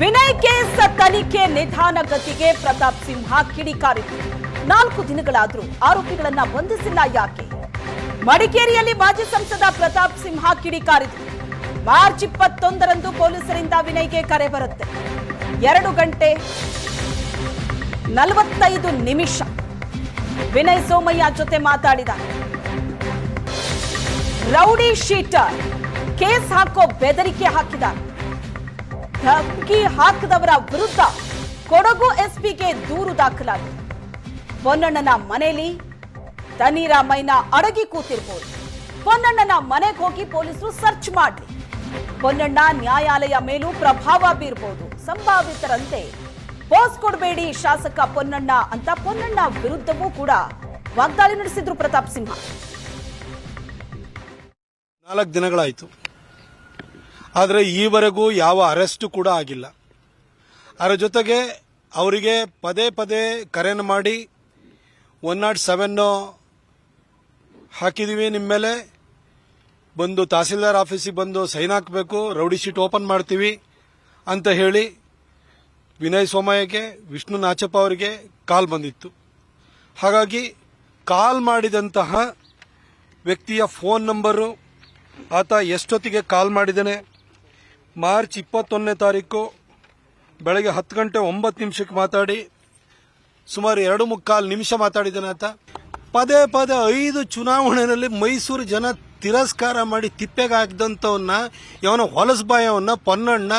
Vinay case ತನಿಖೆ ನಿಧಾನಗತಿಗೆ ಪ್ರತಾಪ್ ಸಿಂಹ ಕಿಡಿಕಾರಿತು ನಾಲ್ಕು ದಿನಗಳಾದರೂ ಆರೋಪಿಗಳನ್ನ ಬಂಧಿಸಿಲ್ಲ ಯಾಕೆ? ಮಡಿಕೇರಿಯಲ್ಲಿ ಮಾಜಿ ಸಂಸದ ಪ್ರತಾಪ್ ಸಿಂಹ ಕಿಡಿಕಾರಿತು ಮಾರ್ಚ್ ಇಪ್ಪತ್ತೊಂದರಂದು ಪೊಲೀಸರಿಂದ ವಿನಯ್ಗೆ ಕರೆ ಬರುತ್ತೆ. ಎರಡು ಗಂಟೆ ನಲವತ್ತೈದು ನಿಮಿಷ. ವಿನಯ್ ಸೋಮಯ್ಯ ಜೊತೆ ಮಾತಾಡಿದ ರೌಡಿ ಶೀಟರ್ ಕೇಸ್ ಹಾಕೋ ಬೆದರಿಕೆ ಹಾಕಿದ್ದಾರೆ. ಧಮಕಿ ಹಾಕಿದವರ ವಿರುದ್ಧ ಕೊಡಗು ಎಸ್ಪಿಗೆ ದೂರು ದಾಖಲಾಗಿದೆ. ಪೊನ್ನಣ್ಣನ ಮನೆಯಲ್ಲಿ ಮೈನ ಅಡಗಿ ಕೂತಿರ್ಬೋದು. ಪೊನ್ನಣ್ಣನ ಮನೆಗೆ ಹೋಗಿ ಪೊಲೀಸರು ಸರ್ಚ್ ಮಾಡಲಿ. ಪೊನ್ನಣ್ಣ ನ್ಯಾಯಾಲಯ ಮೇಲೂ ಪ್ರಭಾವ ಬೀರ್ಬೋದು. ಸಂಭಾವಿತರಂತೆ ಪೋಸ್ ಕೊಡಬೇಡಿ ಶಾಸಕ ಪೊನ್ನಣ್ಣ ಅಂತ ಪೊನ್ನಣ್ಣ ವಿರುದ್ಧವೂ ಕೂಡ ವಾಗ್ದಾಳಿ ನಡೆಸಿದ್ರು ಪ್ರತಾಪ್ ಸಿಂಹ. ನಾಲ್ಕು ದಿನಗಳಾಯಿತು. ಆದರೆ ಈವರೆಗೂ ಯಾವ ಅರೆಸ್ಟು ಕೂಡ ಆಗಿಲ್ಲ. ಅದರ ಜೊತೆಗೆ ಅವರಿಗೆ ಪದೇ ಪದೇ ಕರೆಯನ್ನು ಮಾಡಿ, ಒನ್ ನಾಟ್ ಸೆವೆನ್ನು ಹಾಕಿದ್ದೀವಿ ನಿಮ್ಮ ಮೇಲೆ. ಬಂದು ತಹಸೀಲ್ದಾರ್ ಆಫೀಸಿಗೆ ಬಂದು ಸೈನ್ ಹಾಕಬೇಕು, ರೌಡಿ ಶೀಟ್ ಓಪನ್ ಮಾಡ್ತೀವಿ ಅಂತ ಹೇಳಿ ವಿನಯ್ ಸೋಮಯ್ಯಗೆ, ವಿಷ್ಣು ನಾಚಪ್ಪ ಅವರಿಗೆ ಕಾಲ್ ಬಂದಿತ್ತು. ಹಾಗಾಗಿ ಕಾಲ್ ಮಾಡಿದಂತಹ ವ್ಯಕ್ತಿಯ ಫೋನ್ ನಂಬರು, ಆತ ಎಷ್ಟೊತ್ತಿಗೆ ಕಾಲ್ ಮಾಡಿದ್ದಾನೆ ಮಾರ್ಚ್ ಇಪ್ಪತ್ತೊಂದನೇ ತಾರೀಕು ಬೆಳಗ್ಗೆ ಹತ್ತು ಗಂಟೆ ಒಂಬತ್ತು ನಿಮಿಷಕ್ಕೆ ಮಾತಾಡಿ ಸುಮಾರು ಎರಡು ಮುಕ್ಕಾಲು ನಿಮಿಷ ಮಾತಾಡಿದ್ದಾನೆ ಆತ. ಪದೇ ಪದೇ ಐದು ಚುನಾವಣೆಯಲ್ಲಿ ಮೈಸೂರು ಜನ ತಿರಸ್ಕಾರ ಮಾಡಿ ತಿಪ್ಪೆಗೆ ಹಾಕಿದಂಥವನ್ನ ಇವನ ಹೊಲಸಬಾಯವನ್ನ ಪೊನ್ನಣ್ಣ,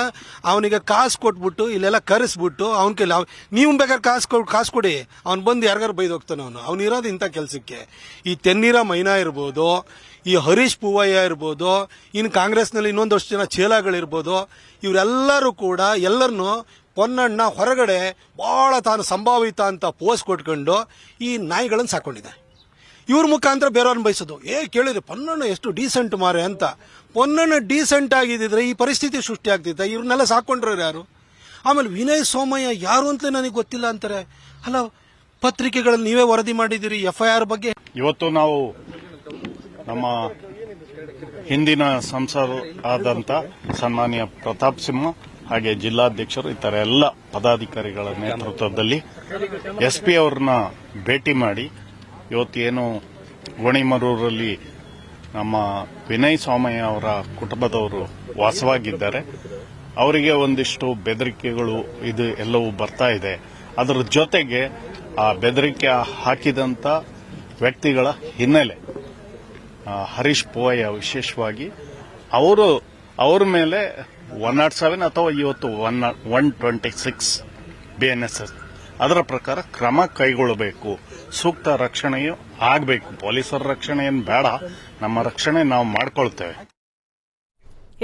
ಅವನಿಗೆ ಕಾಸು ಕೊಟ್ಬಿಟ್ಟು, ಇಲ್ಲೆಲ್ಲ ಕರೆಸ್ಬಿಟ್ಟು ಅವನ ಕೈಲಿ ಅವ್- ನೀವು ಬೇಕಾದ್ರೆ ಕಾಸು ಕೊ ಕಾಸು ಕೊಡಿ. ಅವ್ನು ಬಂದು ಯಾರಿಗಾರು ಬೈದು ಹೋಗ್ತಾನೆ ಅವನು. ಅವ್ನು ಇರೋದು ಇಂಥ ಕೆಲಸಕ್ಕೆ. ಈ ತೆನ್ನೀರ ಮೈನಾ ಇರ್ಬೋದು, ಈ ಹರೀಶ್ ಪೂವಯ್ಯ ಇರ್ಬೋದು ಇನ್ನು ಕಾಂಗ್ರೆಸ್ನಲ್ಲಿ ಇನ್ನೊಂದಷ್ಟು ಜನ ಚೇಲಾಗಳಿರ್ಬೋದು ಇವರೆಲ್ಲರೂ ಕೂಡ ಎಲ್ಲರನ್ನು ಪೊನ್ನಣ್ಣ ಹೊರಗಡೆ ಭಾಳ ತಾನು ಸಂಭಾವಿತ ಅಂತ ಪೋಸ್ ಕೊಟ್ಕೊಂಡು ಈ ನಾಯಿಗಳನ್ನು ಸಾಕೊಂಡಿದೆ ಇವ್ರ ಮುಖಾಂತರ ಬೇರೆಯವ್ರನ್ನ ಬಯಸೋದು. ಏ, ಕೇಳಿದ್ರೆ ಪೊನ್ನಣ್ಣ ಎಷ್ಟು ಡೀಸೆಂಟ್ ಮಾರೆ ಅಂತ. ಪೊನ್ನಣ್ಣ ಡೀಸೆಂಟ್ ಆಗಿದ್ದಿದ್ರೆ ಈ ಪರಿಸ್ಥಿತಿ ಸೃಷ್ಟಿ ಆಗ್ತಿತ್ತ? ಇವ್ರನ್ನೆಲ್ಲ ಸಾಕೊಂಡ್ರು ಯಾರು? ಆಮೇಲೆ ವಿನಯ್ ಸೋಮಯ್ಯ ಯಾರು ಅಂತಲೇ ನನಗೆ ಗೊತ್ತಿಲ್ಲ ಅಂತಾರೆ. ಅಲ್ಲ, ಪತ್ರಿಕೆಗಳಲ್ಲಿ ನೀವೇ ವರದಿ ಮಾಡಿದ್ದೀರಿ ಎಫ್ ಐ ಆರ್ ಬಗ್ಗೆ? ಇವತ್ತು ನಾವು ನಮ್ಮ ಹಿಂದಿನ ಸಂಸದ ಆದಂತ ಸನ್ಮಾನ್ಯ ಪ್ರತಾಪ್ ಸಿಂಹ ಹಾಗೆ ಜಿಲ್ಲಾಧ್ಯಕ್ಷರು ಇತರ ಎಲ್ಲ ಪದಾಧಿಕಾರಿಗಳ ನೇತೃತ್ವದಲ್ಲಿ ಎಸ್ಪಿ ಅವ್ರನ್ನ ಭೇಟಿ ಮಾಡಿ ಇವತ್ತೇನು ಗೋಣಿಮರೂರಲ್ಲಿ ನಮ್ಮ ವಿನಯ್ ಸ್ವಾಮಯ್ಯ ಅವರ ಕುಟುಂಬದವರು ವಾಸವಾಗಿದ್ದಾರೆ. ಅವರಿಗೆ ಒಂದಿಷ್ಟು ಬೆದರಿಕೆಗಳು ಇದು ಎಲ್ಲವೂ ಬರ್ತಾ ಇದೆ. ಅದರ ಜೊತೆಗೆ ಆ ಬೆದರಿಕೆ ಹಾಕಿದಂತ ವ್ಯಕ್ತಿಗಳ ಹಿನ್ನೆಲೆ ಹರೀಶ್ ಪೋಯ ವಿಶೇಷವಾಗಿ ಅವರು ಅವ್ರ ಮೇಲೆ ಒನ್ ನಾಟ್ ಸೆವೆನ್ ಅಥವಾ ಇವತ್ತು one one twenty six BNSS ಅದರ ಪ್ರಕಾರ ಕ್ರಮ ಕೈಗೊಳ್ಳಬೇಕು. ಸೂಕ್ತ ರಕ್ಷಣೆಯು ಆಗಬೇಕು. ಪೊಲೀಸರ ರಕ್ಷಣೆ ಏನು ಬೇಡ. ನಮ್ಮ ರಕ್ಷಣೆ ನಾವು ಮಾಡ್ಕೊಳ್ತೇವೆ.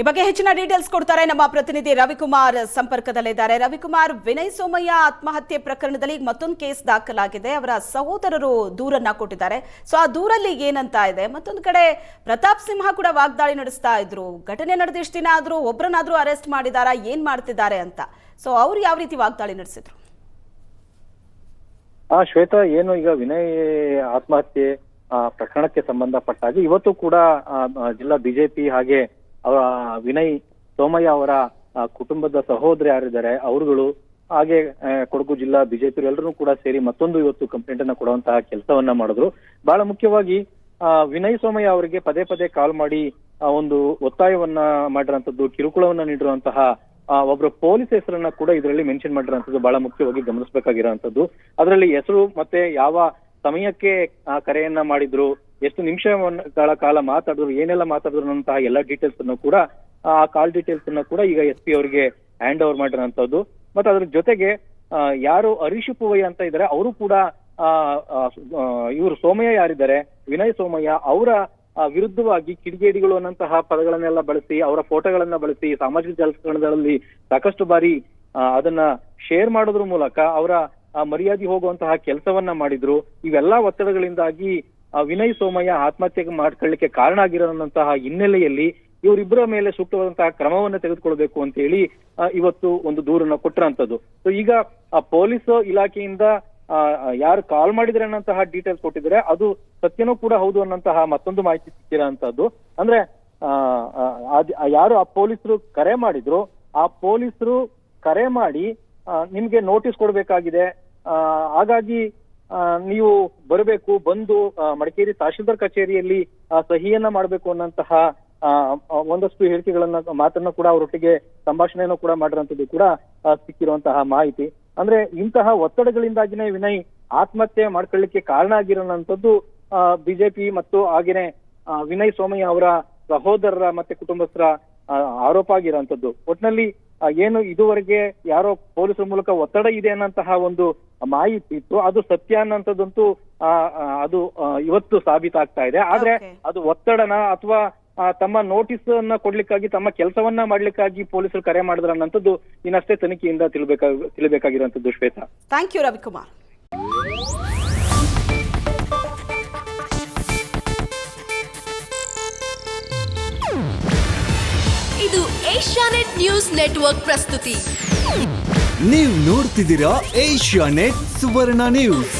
ಈ ಬಗ್ಗೆ ಹೆಚ್ಚಿನ ಡೀಟೇಲ್ಸ್ ಕೊಡ್ತಾರೆ ನಮ್ಮ ಪ್ರತಿನಿಧಿ ರವಿಕುಮಾರ್ ಸಂಪರ್ಕದಲ್ಲಿದ್ದಾರೆ. ರವಿಕುಮಾರ್, ವಿನಯ್ ಸೋಮಯ್ಯ ಆತ್ಮಹತ್ಯೆ ಪ್ರಕರಣದಲ್ಲಿ ಮತ್ತೊಂದು ಕೇಸ್ ದಾಖಲಾಗಿದೆ. ಅವರ ಸಹೋದರರು ದೂರನ್ನ ಕೊಟ್ಟಿದ್ದಾರೆ. ಸೊ, ಆ ದೂರಲ್ಲಿ ಏನಂತ ಇದೆ? ಮತ್ತೊಂದು ಕಡೆ ಪ್ರತಾಪ್ ಸಿಂಹ ಕೂಡ ವಾಗ್ದಾಳಿ ನಡೆಸ್ತಾ ಇದ್ರು. ಘಟನೆ ನಡೆದ ಇಷ್ಟು ದಿನ ಆದ್ರೂ ಒಬ್ಬರನ್ನಾದ್ರೂ ಅರೆಸ್ಟ್ ಮಾಡಿದಾರಾ? ಏನ್ ಮಾಡ್ತಿದ್ದಾರೆ ಅಂತ. ಸೊ, ಅವ್ರು ಯಾವ ರೀತಿ ವಾಗ್ದಾಳಿ ನಡೆಸಿದ್ರು? ಆ ಶ್ವೇತಾ ಏನು ಈಗ ವಿನಯ್ ಆತ್ಮಹತ್ಯೆ ಆ, ಪ್ರಕರಣಕ್ಕೆ ಸಂಬಂಧಪಟ್ಟ ಹಾಗೆ ಇವತ್ತು ಕೂಡ ಜಿಲ್ಲಾ ಬಿಜೆಪಿ ಹಾಗೆ ಅವರ ವಿನಯ್ ಸೋಮಯ್ಯ ಅವರ ಕುಟುಂಬದ ಸಹೋದರಿ ಯಾರಿದ್ದಾರೆ ಅವರುಗಳು ಹಾಗೆ ಕೊಡಗು ಜಿಲ್ಲಾ ಬಿಜೆಪಿ ಎಲ್ಲರೂ ಕೂಡ ಸೇರಿ ಮತ್ತೊಂದು ಇವತ್ತು ಕಂಪ್ಲೇಂಟ್ ಅನ್ನ ಕೊಡುವಂತಹ ಕೆಲಸವನ್ನ ಮಾಡಿದ್ರು. ಬಹಳ ಮುಖ್ಯವಾಗಿ ವಿನಯ್ ಸೋಮಯ್ಯ ಅವರಿಗೆ ಪದೇ ಪದೇ ಕಾಲ್ ಮಾಡಿ ಒಂದು ಒತ್ತಾಯವನ್ನ ಮಾಡಿರುವಂತದ್ದು ಕಿರುಕುಳವನ್ನ ನೀಡಿರುವಂತಹ ಆ, ಒಬ್ರು ಪೊಲೀಸ್ ಹೆಸರನ್ನ ಕೂಡ ಇದರಲ್ಲಿ ಮೆನ್ಷನ್ ಮಾಡಿರುವಂತದ್ದು ಬಹಳ ಮುಖ್ಯವಾಗಿ ಗಮನಿಸಬೇಕಾಗಿರುವಂತದ್ದು ಅದರಲ್ಲಿ ಹೆಸರು ಮತ್ತೆ ಯಾವ ಸಮಯಕ್ಕೆ ಆ, ಕರೆಯನ್ನ ಮಾಡಿದ್ರು ಎಷ್ಟು ನಿಮಿಷಗಳ ಕಾಲ ಮಾತಾಡಿದ್ರು ಏನೆಲ್ಲ ಮಾತಾಡಿದ್ರು ಅನ್ನೋಂತಹ ಎಲ್ಲ ಡೀಟೇಲ್ಸ್ ಅನ್ನು ಕೂಡ ಆ ಕಾಲ್ ಡೀಟೇಲ್ಸ್ ಅನ್ನು ಕೂಡ ಈಗ ಎಸ್ ಪಿ ಅವರಿಗೆ ಹ್ಯಾಂಡ್ ಓವರ್ ಮಾಡಿರುವಂತದ್ದು ಮತ್ತೆ ಅದ್ರ ಜೊತೆಗೆ ಆ, ಯಾರು ಹರೀಶ್ ಪೂವಯ್ಯ ಅಂತ ಇದ್ದಾರೆ ಅವರು ಕೂಡ ಇವರು ಸೋಮಯ್ಯ ಯಾರಿದ್ದಾರೆ ವಿನಯ್ ಸೋಮಯ್ಯ ಅವರ ಆ, ವಿರುದ್ಧವಾಗಿ ಕಿಡಿಗೇಡಿಗಳು ಅನ್ನಂತಹ ಪದಗಳನ್ನೆಲ್ಲ ಬಳಸಿ, ಅವರ ಫೋಟೋಗಳನ್ನ ಬಳಸಿ, ಸಾಮಾಜಿಕ ಜಾಲತಾಣಗಳಲ್ಲಿ ಸಾಕಷ್ಟು ಬಾರಿ ಅದನ್ನ ಶೇರ್ ಮಾಡೋದ್ರ ಮೂಲಕ ಅವರ ಮರ್ಯಾದೆ ಹೋಗುವಂತಹ ಕೆಲಸವನ್ನ ಮಾಡಿದ್ರು. ಇವೆಲ್ಲಾ ಒತ್ತಡಗಳಿಂದಾಗಿ ವಿನಯ್ ಸೋಮಯ್ಯ ಆತ್ಮಹತ್ಯೆ ಮಾಡ್ಕೊಳ್ಳಿಕ್ಕೆ ಕಾರಣ ಆಗಿರೋಂತಹ ಹಿನ್ನೆಲೆಯಲ್ಲಿ ಇವರಿಬ್ಬರ ಮೇಲೆ ಸೂಕ್ತವಾದಂತಹ ಕ್ರಮವನ್ನ ತೆಗೆದುಕೊಳ್ಬೇಕು ಅಂತ ಹೇಳಿ ಇವತ್ತು ಒಂದು ದೂರನ್ನ ಕೊಟ್ಟರಂತದ್ದು ಸೊ ಈಗ ಪೊಲೀಸ್ ಇಲಾಖೆಯಿಂದ ಯಾರು ಕಾಲ್ ಮಾಡಿದ್ರೆ ಅನ್ನೋಂತಹ ಡೀಟೇಲ್ಸ್ ಕೊಟ್ಟಿದ್ರೆ ಅದು ಸತ್ಯನೂ ಕೂಡ ಹೌದು ಅನ್ನಂತಹ ಮತ್ತೊಂದು ಮಾಹಿತಿ ಸಿಕ್ಕಿರೋಂಥದ್ದು ಅಂದ್ರೆ ಆ, ಯಾರು ಆ ಪೊಲೀಸರು ಕರೆ ಮಾಡಿದ್ರು ಆ ಪೊಲೀಸರು ಕರೆ ಮಾಡಿ ನಿಮ್ಗೆ ನೋಟಿಸ್ ಕೊಡಬೇಕಾಗಿದೆ. ಹಾಗಾಗಿ ನೀವು ಬರಬೇಕು ಬಂದು ಮಡಿಕೇರಿ ತಹಶೀಲ್ದಾರ್ ಕಚೇರಿಯಲ್ಲಿ ಸಹಿಯನ್ನ ಮಾಡಬೇಕು ಅನ್ನಂತಹ ಒಂದಷ್ಟು ಹೇಳಿಕೆಗಳನ್ನ ಮಾತನ್ನ ಕೂಡ ಅವರೊಟ್ಟಿಗೆ ಸಂಭಾಷಣೆಯನ್ನು ಕೂಡ ಮಾಡಿರುವಂತದ್ದು ಕೂಡ ಸಿಕ್ಕಿರುವಂತಹ ಮಾಹಿತಿ. ಅಂದ್ರೆ ಇಂತಹ ಒತ್ತಡಗಳಿಂದಾಗಿನೇ ವಿನಯ್ ಆತ್ಮಹತ್ಯೆ ಮಾಡ್ಕೊಳ್ಳಿಕ್ಕೆ ಕಾರಣ ಆಗಿರೋಂಥದ್ದು ಬಿಜೆಪಿ ಮತ್ತು ಹಾಗೇನೆ ವಿನಯ್ ಸೋಮಯ್ಯ ಅವರ ಸಹೋದರರ ಮತ್ತೆ ಕುಟುಂಬಸ್ಥರ ಆರೋಪ ಆಗಿರೋಂಥದ್ದು. ಒಟ್ನಲ್ಲಿ ಏನು ಇದುವರೆಗೆ ಯಾರೋ ಪೊಲೀಸರ ಮೂಲಕ ಒತ್ತಡ ಇದೆ ಅನ್ನಂತಹ ಒಂದು ಮಾಹಿತಿ ಇತ್ತು. ಅದು ಸತ್ಯ ಅನ್ನೋಂಥದ್ದಂತೂ ಅದು ಇವತ್ತು ಸಾಬೀತಾಗ್ತಾ ಇದೆ. ಆದ್ರೆ ಅದು ಒತ್ತಡನ ಅಥವಾ ತಮ್ಮ ನೋಟಿಸ್ ಅನ್ನ ಕೊಡ್ಲಿಕ್ಕಾಗಿ ತಮ್ಮ ಕೆಲಸವನ್ನ ಮಾಡ್ಲಿಕ್ಕಾಗಿ ಪೊಲೀಸರು ಕರೆ ಮಾಡಿದ್ರ ಅನ್ನೋಂಥದ್ದು ಇನ್ನಷ್ಟೇ ತನಿಖೆಯಿಂದ ತಿಳಬೇಕಾಗಿ ತಿಳಿಬೇಕಾಗಿರುವಂತದ್ದು ಶ್ವೇತಾ. Thank you Ravikumar. ಇದು ಏಷ್ಯಾನೆಟ್ ನ್ಯೂಸ್ ನೆಟ್ವರ್ಕ್ ಪ್ರಸ್ತುತಿ. ನೀವು ನೋಡ್ತಿದ್ದೀರಾ ಏಷ್ಯಾ ನೆಟ್ ಸುವರ್ಣ ನ್ಯೂಸ್.